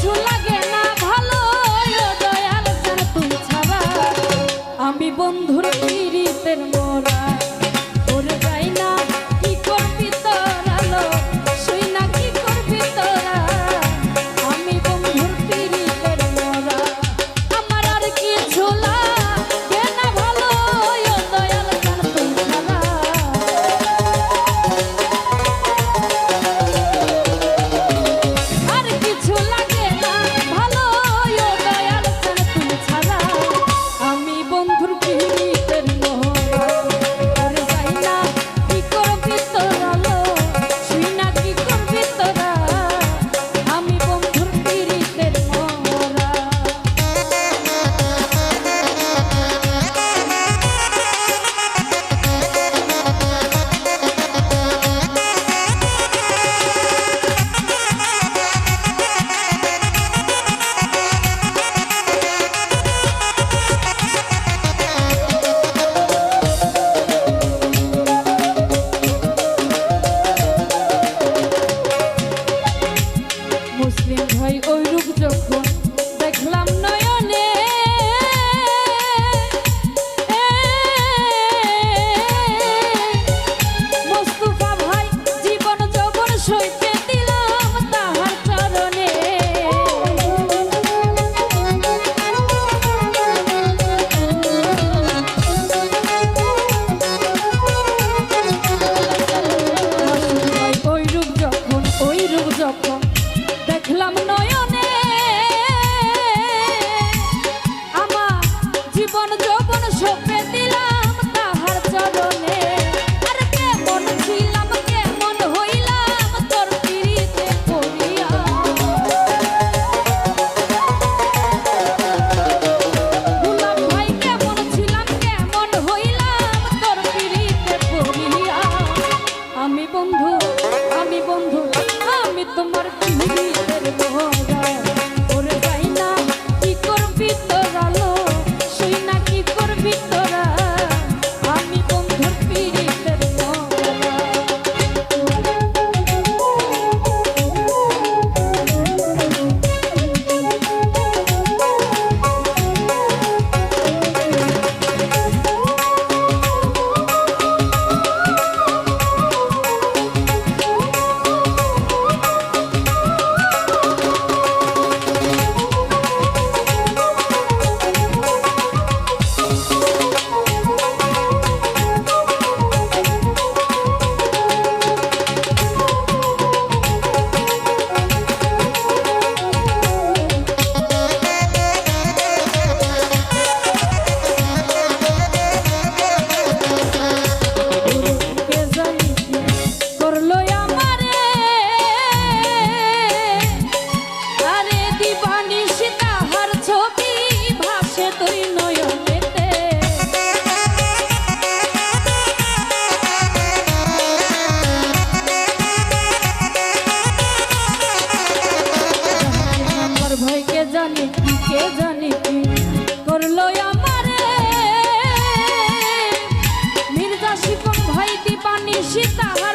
tonight. হয় কে জানে কি কে জানে কি করল আমারে? মির্জা শিপন ভাই দীপানি সীতাহার